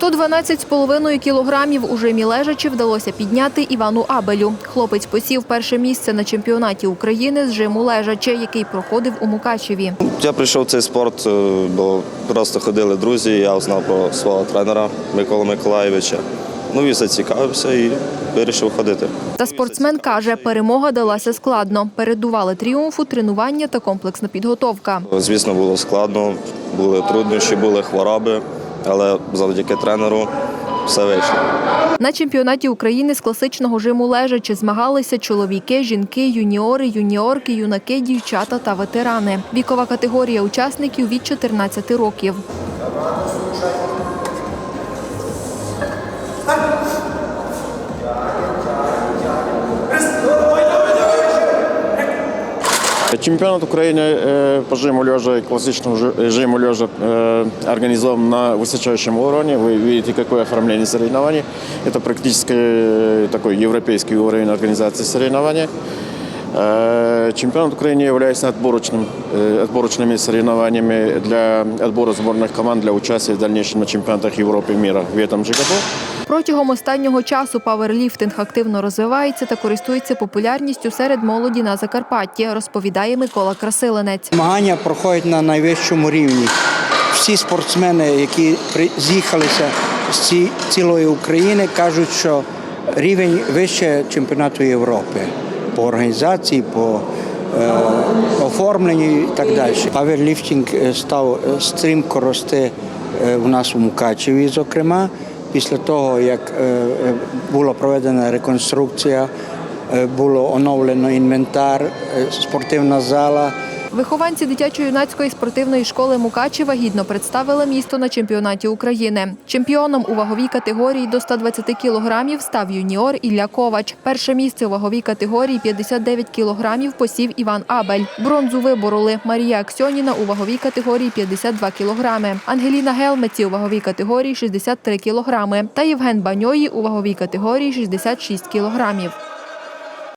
112,5 кілограмів у жимі лежачі вдалося підняти Івану Абелю. Хлопець посів перше місце на чемпіонаті України з жиму лежачі, який проходив у Мукачеві. Я прийшов в цей спорт, е, бо просто ходили друзі. Я знав про свого тренера Микола Миколаєвича. Ну і зацікавився і вирішив ходити. Та спортсмен каже, перемога далася складно. Передували тріумфу, тренування та комплексна підготовка. Звісно, було складно, були труднощі, були хвороби, але завдяки тренеру все вийшло. На чемпіонаті України з класичного жиму лежачі змагалися чоловіки, жінки, юніори, юніорки, юнаки, дівчата та ветерани. Вікова категорія учасників від 14 років. Чемпионат Украины э, по жиму лежа и классичному жи- жиму лежа э, организован на высочайшем уровне. Вы видите, какое оформление соревнований. Это практически э, такой европейский уровень организации соревнований. Э, Чемпионат Украины является отборочным, э, отборочными соревнованиями для отбора сборных команд для участия в дальнейшем на чемпионатах Европы и мира в этом же году. Протягом останнього часу паверліфтинг активно розвивається та користується популярністю серед молоді на Закарпатті, розповідає Микола Красиленець. Змагання проходять на найвищому рівні. Всі спортсмени, які при- з'їхалися з ці- цілої України, кажуть, що рівень вище чемпіонату Європи по організації, по е, оформленню і так далі. Паверліфтинг е, став е, стрімко рости у нас у Мукачеві, зокрема, після того, як була проведена реконструкція, було оновлено інвентар, спортивна зала. Вихованці дитячо-юнацької спортивної школи Мукачева гідно представили місто на чемпіонаті України. Чемпіоном у ваговій категорії до 120 кілограмів став юніор Ілля Ковач. Перше місце у ваговій категорії 59 кілограмів посів Іван Абель. Бронзу вибороли Марія Аксьоніна у ваговій категорії 52 кілограми, Ангеліна Гелмеці у ваговій категорії 63 кілограми та Євген Баньої у ваговій категорії 66 кілограмів.